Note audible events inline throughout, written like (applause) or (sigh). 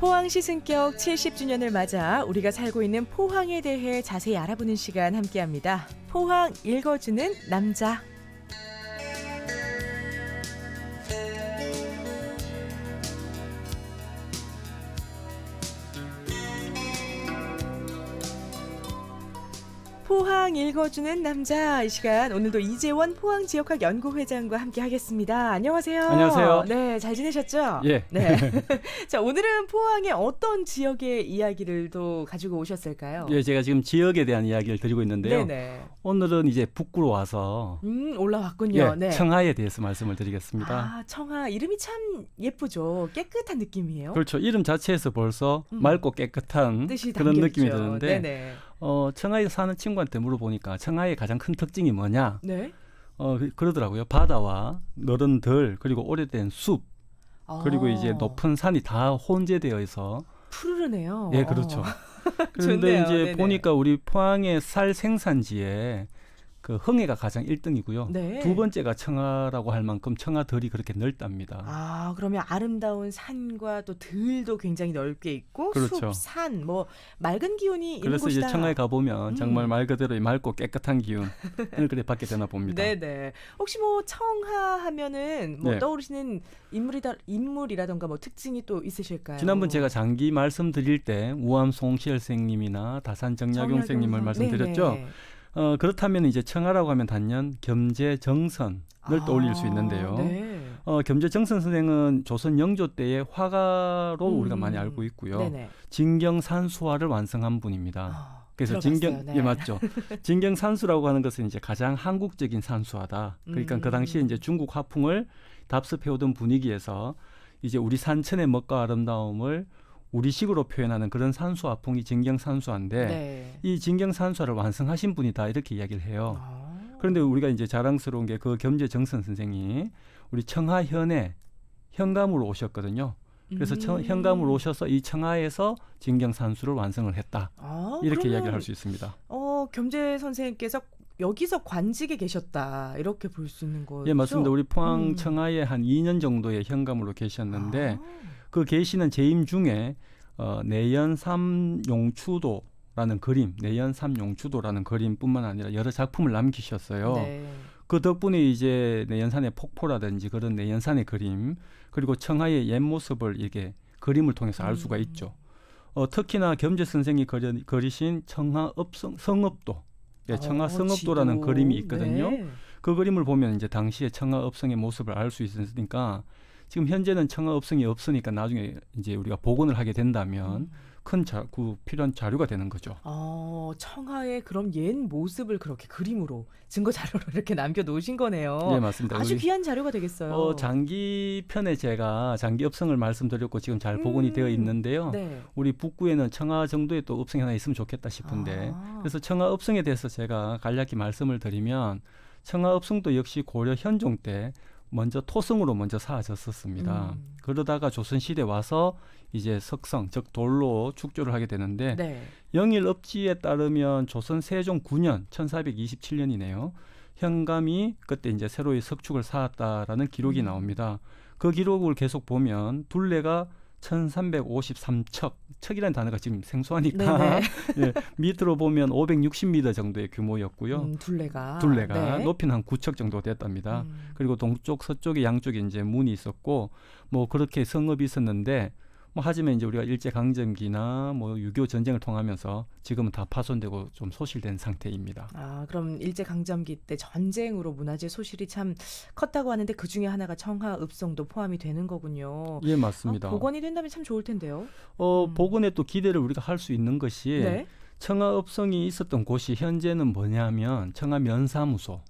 포항시 승격 70주년을 맞아 우리가 살고 있는 포항에 대해 자세히 알아보는 시간 함께합니다. 포항 읽어주는 남자. 포항 읽어주는 남자 이 시간 오늘도 이재원 포항 지역학 연구회장과 함께하겠습니다. 안녕하세요. 안녕하세요. 네, 잘 지내셨죠? 예. 네. (laughs) 자, 오늘은 포항의 어떤 지역의 이야기를 또 가지고 오셨을까요? 예, 제가 지금 지역에 대한 이야기를 드리고 있는데요. 네네. 오늘은 이제 북구로 와서 음, 올라왔군요. 예, 네. 청하에 대해서 말씀을 드리겠습니다. 아, 청하 이름이 참 예쁘죠. 깨끗한 느낌이에요. 그렇죠. 이름 자체에서 벌써 음. 맑고 깨끗한 뜻이 그런 담겨 느낌이. 드는데 네네. 어, 청하에 사는 친구한테 물어보니까 청하의 가장 큰 특징이 뭐냐? 네. 어, 그- 그러더라고요. 바다와 너른 들 그리고 오래된 숲 그리고 아, 이제 높은 산이 다 혼재되어 있어 푸르르네요. 예, 그렇죠. (laughs) 어. 그런데. 이제 네네. 보니까 우리 포항의 쌀 생산지에 그 흥해가 가장 1등이고요. 네. 두 번째가 청하라고 할 만큼 청하들이 그렇게 넓답니다. 아, 그러면 아름다운 산과 또 들도 굉장히 넓게 있고 그렇죠. 숲, 산, 뭐 맑은 기운이 그래서 이제. 청하에 가 보면 음. 정말 말 그대로 이 맑고 깨끗한 기운을 그래 받게 되나 봅니다. (laughs) 네 네. 혹시 뭐 청하 하면은 뭐 네. 떠오르시는 인물이다 인물이라던가 뭐 특징이 또 있으실까요? 지난번 제가 장기 말씀드릴 때 우암 송시열 선생님이나 다산 정약용 선생님을 말씀드렸죠. 네네. 어, 그렇다면 이제 청하라고 하면 단연 겸재 정선을 떠올릴 수 아, 있는데요. 네. 어, 겸재 정선 선생은 조선 영조 때의 화가로 음. 우리가 많이 알고 있고요. 네네. 진경산수화를 완성한 분입니다. 아, 그래서. 진경 네. 예 맞죠. (laughs) 진경 산수라고 하는 것은 이제 가장 한국적인 산수화다. 그러니까 음. 그 당시에 이제 중국 화풍을 답습해 오던 분위기에서 이제 우리 산천의 멋과 아름다움을 우리식으로 표현하는 그런 산수 화풍이 진경 산수화인데 네. 이 진경 산수화를 완성하신 분이 다 이렇게 이야기를 해요. 아. 그런데 우리가 이제 자랑스러운 게 그 겸재 정선 선생이 우리 청하현에 현감으로 오셨거든요. 그래서 청, 음. 현감으로 오셔서 이 청하에서 진경 산수를 완성을 했다. 아, 이렇게 이야기를 할 수 있습니다. 어, 겸재 선생님께서 여기서 관직에 계셨다 이렇게 볼 수 있는 거죠? 예, 맞습니다. 우리 포항 음. 청하에 한 2년 정도의 현감으로 계셨는데 아. 그 계시는 재임 중에 어, 내연 삼용추도 라는 그림, 내연 삼용추도라는 그림뿐만 아니라 여러 작품을 남기셨어요. 네. 그 덕분에 이제 내연산의 폭포라든지 그런 내연산의 그림 그리고 청하의 옛 모습을 이게 그림을 통해서 알 수가 음. 있죠. 어, 특히나 겸재 선생이 그려, 그리신 청하 읍성 성읍도, 예, 청하 어, 성읍도라는 지도. 그림이 있거든요. 네. 그 그림을 보면 이제 당시에 청하 읍성의 모습을 알 수 있으니까 지금 현재는 청하읍성이 없으니까 나중에 이제 우리가 복원을 하게 된다면 음. 큰 자, 그 필요한 자료가 되는 거죠. 어, 청하의 그런 옛 모습을 그렇게 그림으로 증거 자료로 (laughs) 이렇게 남겨 놓으신 거네요. 예, 맞습니다. 아주 우리, 귀한 자료가 되겠어요. 어, 장기 편에 제가 장기 읍성을 말씀드렸고 지금 잘 복원이 음. 되어 있는데요. 네. 우리 북구에는 청하 정도의 또 읍성이 하나 있으면 좋겠다 싶은데 아. 그래서 청하 읍성에 대해서 제가 간략히 말씀을 드리면 청하 읍성도 역시 고려 현종 때 먼저 토성으로 먼저 사라졌었습니다. 음. 그러다가 조선 시대 와서 이제 석성 즉 돌로 축조를 하게 되는데 네. 영일 읍지에 따르면 조선 세종 9년 1427년이네요. 현감이 그때 이제 새로이 석축을 쌓았다라는 기록이 음. 나옵니다. 그 기록을 계속 보면 둘레가 1353척, 척이라는 단어가 지금 생소하니까. (laughs) 예, 밑으로 보면 560m 정도의 규모였고요. 음, 둘레가. 둘레가 네. 높이는 한 9척 정도 됐답니다. 음. 그리고 동쪽 서쪽에 양쪽에 이제 문이 있었고 뭐 그렇게 성읍이 있었는데 뭐 하지만 이제 우리가 일제 강점기나 뭐6.25 전쟁을 통하면서 지금은 다 파손되고 좀 소실된 상태입니다. 아, 그럼 일제 강점기 때 전쟁으로 문화재 소실이 참 컸다고 하는데 그 중에 하나가 청하 읍성도 포함이 되는 거군요. 예, 맞습니다. 아, 복원이 된다면 참 좋을 텐데요. 어, 음. 복원에 또 기대를 우리가 할 수 있는 것이 네. 청하읍성이 있었던 곳이 현재는 뭐냐면 청하 면사무소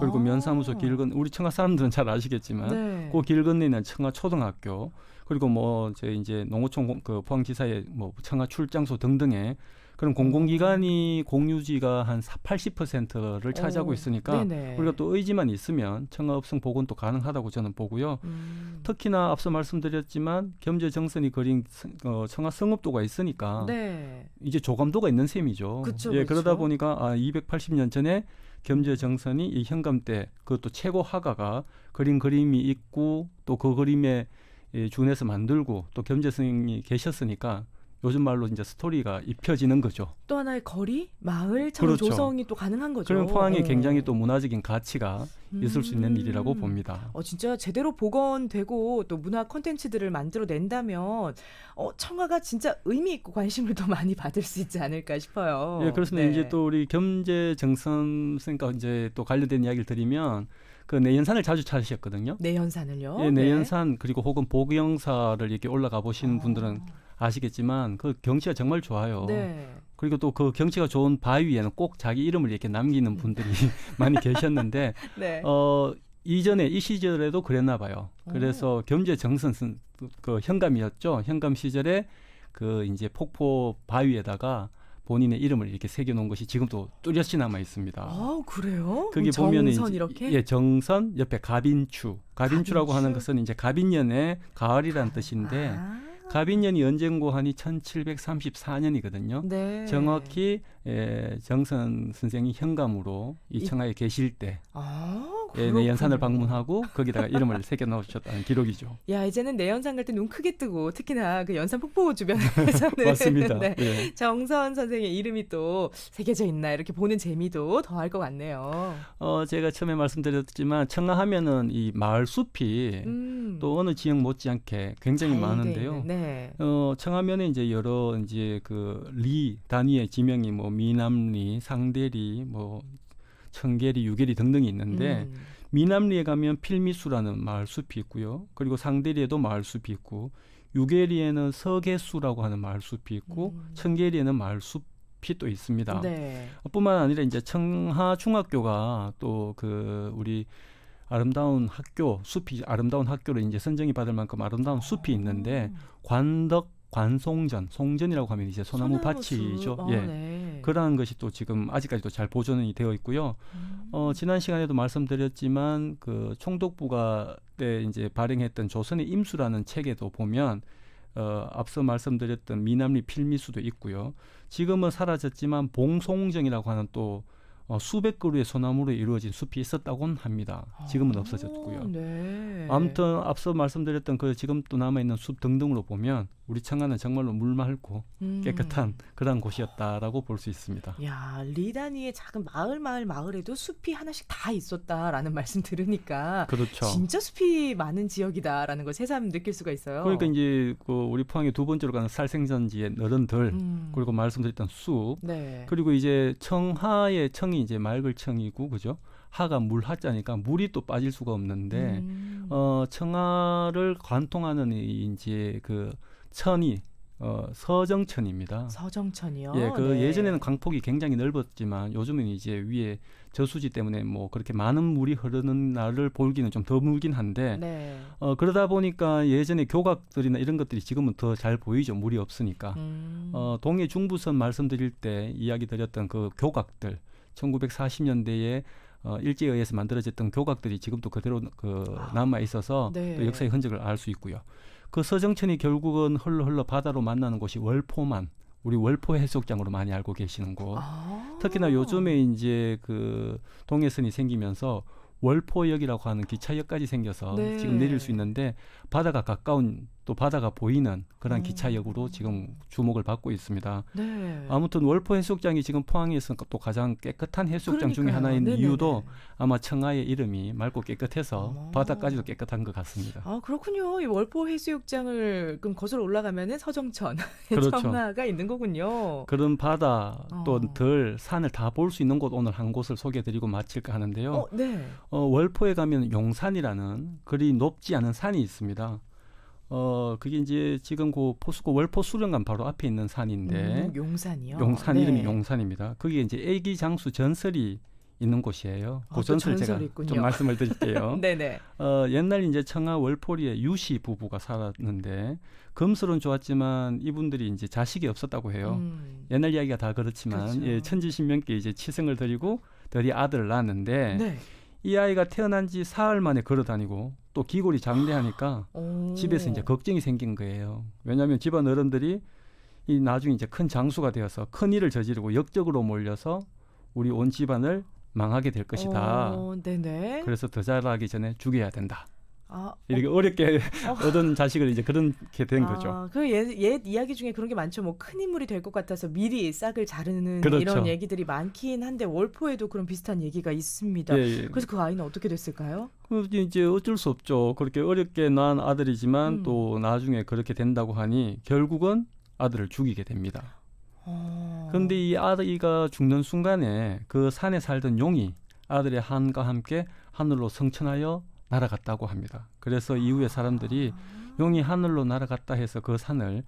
그리고 아. 면사무소 길 건 우리 청하 사람들은 잘 아시겠지만 네. 그길 건너는 청하 초등학교 그리고 뭐제 이제 농어촌 공- 그 포항지사의 뭐 청하 출장소 등등의 그런 공공기관이 공유지가 한 80%를 차지하고 오, 있으니까 네네. 우리가 또 의지만 있으면 청하읍성 복원 도 가능하다고 저는 보고요. 음. 특히나 앞서 말씀드렸지만 겸재 정선이 그린 성- 어, 청하 성읍도가 있으니까 네. 이제 조감도가 있는 셈이죠. 그쵸, 예, 그쵸. 그러다 보니까 아, 280년 전에 겸재 정선이 이 현감 때 그것도 최고 화가가 그린 그림이 있고 또 그 그림에 예, 준해서 만들고 또 겸재 스님이 계셨으니까 요즘 말로 이제 스토리가 입혀지는 거죠. 또 하나의 거리, 마을처럼 그렇죠. 조성이 또 가능한 거죠. 그러면 포항이 어. 굉장히 또 문화적인 가치가 있을 수 있는 음. 일이라고 봅니다. 어, 진짜 제대로 복원되고 또 문화 콘텐츠들을 만들어 낸다면 어, 청아가 진짜 의미 있고 관심을 더 많이 받을 수 있지 않을까 싶어요. 예, 그렇습니다. 네. 이제 또 우리 겸재 정선 선생과 이제 또 관련된 이야기를 드리면 그 내연산을 자주 찾으셨거든요. 내연산을요. 예, 내연산 그리고 혹은 보경사를 이렇게 올라가 보시는 분들은 아시겠지만 그 경치가 정말 좋아요. 네. 그리고 또 그 경치가 좋은 바위에는 꼭 자기 이름을 이렇게 남기는 분들이 (laughs) 많이 계셨는데 (laughs) 네. 어 이전에 이 시절에도 그랬나 봐요. 그래서 겸재 정선 선- 그 현감이었죠. 현감 시절에 그 이제 폭포 바위에다가 본인의 이름을 이렇게 새겨 놓은 것이 지금도 뚜렷이 남아 있습니다. 아, 그래요? 거기 보면은 정선 이렇게 예, 정선 옆에 가빈추. 가빈추라고 하는 가빈추? 것은 이제 가빈년의 가을이라는 뜻인데 아. 가빈년이 하니 1734년이거든요. 네. 정확히 에, 정선 선생이 현감으로 이 이- 청하에 계실 때 아, 예, 네, 연산을 그렇군요. 방문하고 거기다가 이름을 새겨 넣으셨다는 기록이죠. (laughs) 야, 이제는 내연산 갈 때 눈 크게 뜨고 특히나 그 연산 폭포 주변에서는 (laughs) 맞습니다. (laughs) 네. 예. 정선 선생의 이름이 또 새겨져 있나 이렇게 보는 재미도 더할 것 같네요. 어, 제가 처음에 말씀드렸지만 청하하면은 이 마을 숲이 음. 또 어느 지역 못지않게 굉장히 많은데요. 네. 어, 청하면에 이제 여러 이제 그 리 단위의 지명이 뭐 미남리, 상대리, 뭐 청계리, 유계리 등등이 있는데 음. 미남리에 가면 필미수라는 마을 숲이 있고요. 그리고 상대리에도 마을 숲이 있고 유계리에는 서계수라고 하는 마을 숲이 있고 음. 청계리에는 마을 숲이 또 있습니다. 네. 뿐만 아니라 이제 청하 중학교가 또 그 우리 아름다운 학교 숲이 아름다운 학교로 이제 선정이 받을 만큼 아름다운 숲이 있는데 관덕 관송전 송전이라고 하면 이제 소나무 밭이죠. 아, 예. 네. 그러한 것이 또 지금 아직까지도 잘 보존이 되어 있고요. 음. 어, 지난 시간에도 말씀드렸지만 그 총독부가 때 이제 발행했던 조선의 임수라는 책에도 보면 어, 앞서 말씀드렸던 미남리 필미수도 있고요. 지금은 사라졌지만 봉송정이라고 하는 또 어, 수백 그루의 소나무로 이루어진 숲이 있었다고는 합니다. 지금은 아, 없어졌고요. 네. 아무튼 앞서 말씀드렸던 그 지금 또 남아 있는 숲 등등으로 보면 우리 청하는 정말로 물 맑고 음. 깨끗한 그러한 곳이었다라고 볼 수 있습니다. 야, 리단위의 작은 마을 마을 마을에도 숲이 하나씩 다 있었다라는 말씀 들으니까 그렇죠. 진짜 숲이 많은 지역이다라는 걸 새삼 느낄 수가 있어요. 그러니까 이제 그 우리 포항의 두 번째로 가는 살생전지의 너른들 음. 그리고 말씀드렸던 숲 네. 그리고 이제 청하의 청이 이제 맑을 청이고 그죠 하가 물 하자니까 물이 또 빠질 수가 없는데 음. 어 청하를 관통하는 이 이제 그 천이 어 서정천입니다. 서정천이요. 예, 그 네. 예전에는 강폭이 굉장히 넓었지만 요즘은 이제 위에 저수지 때문에 뭐 그렇게 많은 물이 흐르는 날을 보기는 좀 드물긴 한데 네. 어 그러다 보니까 예전에 교각들이나 이런 것들이 지금은 더 잘 보이죠 물이 없으니까 음. 어 동해 중부선 말씀드릴 때 이야기 드렸던 그 교각들 1940년대에 어 일제에 의해서 만들어졌던 교각들이 지금도 그대로 그 아, 남아 있어서 네. 또 역사의 흔적을 알 수 있고요. 그 서정천이 결국은 흘러 흘러 바다로 만나는 곳이 월포만 우리 월포 해수욕장으로 많이 알고 계시는 곳. 아. 특히나 요즘에 이제 그 동해선이 생기면서 월포역이라고 하는 기차역까지 생겨서 네. 지금 내릴 수 있는데 바다가 가까운 또 바다가 보이는 그런 음. 기차역으로 지금 주목을 받고 있습니다. 네. 아무튼 월포 해수욕장이 지금 포항에서 또 가장 깨끗한 해수욕장 중에 그러니까요. 하나인 네네네. 이유도 아마 청하의 이름이 맑고 깨끗해서 어머. 바다까지도 깨끗한 것 같습니다. 아 그렇군요. 이 월포 해수욕장을 그럼 거슬러 올라가면은 서정천, (laughs) 그렇죠. 청하가 있는 거군요. 그런 바다 또 어. 들 산을 다 볼 수 있는 곳 오늘 한 곳을 소개해드리고 마칠까 하는데요. 어, 네. 어, 월포에 가면 용산이라는 그리 높지 않은 산이 있습니다. 어, 그게 이제 지금 그 포스코 월포 수련관 바로 앞에 있는 산인데 음, 용산이요. 용산 네. 이름이 용산입니다. 거기에 이제 애기 장수 전설이 있는 곳이에요. 아, 그또 전설 제가 있군요. 좀 말씀을 드릴게요. 네네. (laughs) 어, 옛날 이제 청하 월포리에 유씨 부부가 살았는데 금슬은 좋았지만 이분들이 이제 자식이 없었다고 해요. 음. 옛날 이야기가 다 그렇지만 그렇죠. 예, 천지신명께 이제 치성을 드리고 드디어 아들을 낳았는데 네. 이 아이가 태어난 지 사흘 만에 걸어 다니고 또 기골이 장대하니까 오. 집에서 이제 걱정이 생긴 거예요. 왜냐하면 집안 어른들이 이 나중에 이제 큰 장수가 되어서 큰 일을 저지르고 역적으로 몰려서 우리 온 집안을 망하게 될 것이다. 어, 네네. 그래서 더 자라기 전에 죽여야 된다. 아, 이렇게 어렵게 어. (laughs) 얻은 자식을 이제 그렇게 된 거죠. 아, 그옛 옛 이야기 중에 그런 게 많죠. 뭐 큰 인물이 될 것 같아서 미리 싹을 자르는 그렇죠. 이런 얘기들이 많긴 한데 월포에도 그런 비슷한 얘기가 있습니다. 예, 예. 그래서 그 아이는 어떻게 됐을까요? 그 이제 어쩔 수 없죠. 그렇게 어렵게 낳은 아들이지만 음. 또 나중에 그렇게 된다고 하니 결국은 아들을 죽이게 됩니다. 어. 그런데 이 아이가 죽는 순간에 그 산에 살던 용이 아들의 한과 함께 하늘로 성천하여 날아갔다고 합니다. 그래서 이후에 사람들이 아. 용이 하늘로 날아갔다 해서 그 산을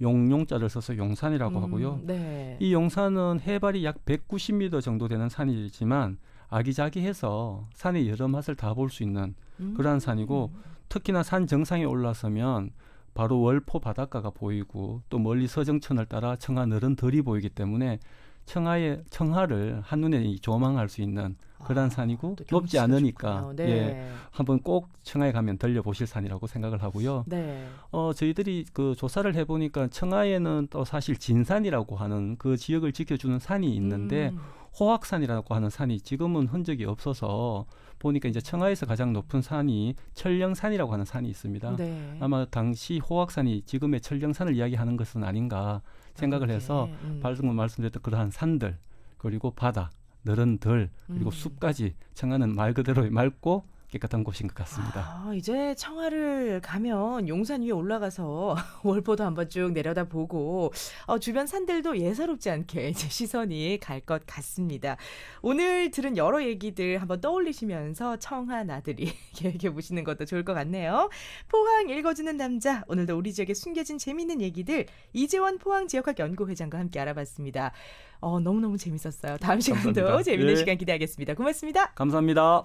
용용자를 써서 용산이라고 음, 하고요. 네. 이 용산은 해발이 약 190m 정도 되는 산이지만 아기자기해서 산의 여러 맛을 다 볼 수 있는 음. 그러한 산이고 특히나 산 정상에 올라서면 바로 월포 바닷가가 보이고 또 멀리 서정천을 따라 청하 너른 들이 보이기 때문에 청하의 청하를 한눈에 조망할 수 있는 그러한 아, 산이고 또 높지 않으니까. 네. 예 한번 꼭 청하에 가면 들려 보실 산이라고 생각을 하고요. 네. 어 저희들이 그 조사를 해보니까 청하에는 또 사실 진산이라고 하는 그 지역을 지켜주는 산이 있는데 음. 호악산이라고 하는 산이 지금은 흔적이 없어서 보니까 이제 청하에서 가장 높은 산이 철령산이라고 하는 산이 있습니다. 네. 아마 당시 호악산이 지금의 철령산을 이야기하는 것은 아닌가 생각을 그렇게, 해서 음. 방금 말씀드렸던 그러한 산들 그리고 바다, 너른 들 그리고 음. 숲까지 청하는 말 그대로 맑고 깨끗한 곳인 것 같습니다. 아, 이제 청하를 가면 용산 위에 올라가서 (laughs) 월포도 한번 쭉 내려다 보고 어, 주변 산들도 예사롭지 않게 (laughs) 이제 시선이 갈 것 같습니다. 오늘 들은 여러 얘기들 한번 떠올리시면서 청하 나들이 (laughs) 계획해 보시는 것도 좋을 것 같네요. 포항 읽어주는 남자 오늘도 우리 지역에 숨겨진 재미있는 얘기들 이재원 포항 지역학 연구회장과 함께 알아봤습니다. 어, 너무너무 재밌었어요. 다음 시간도 감사합니다. 재미있는 예. 시간 기대하겠습니다. 고맙습니다. 감사합니다.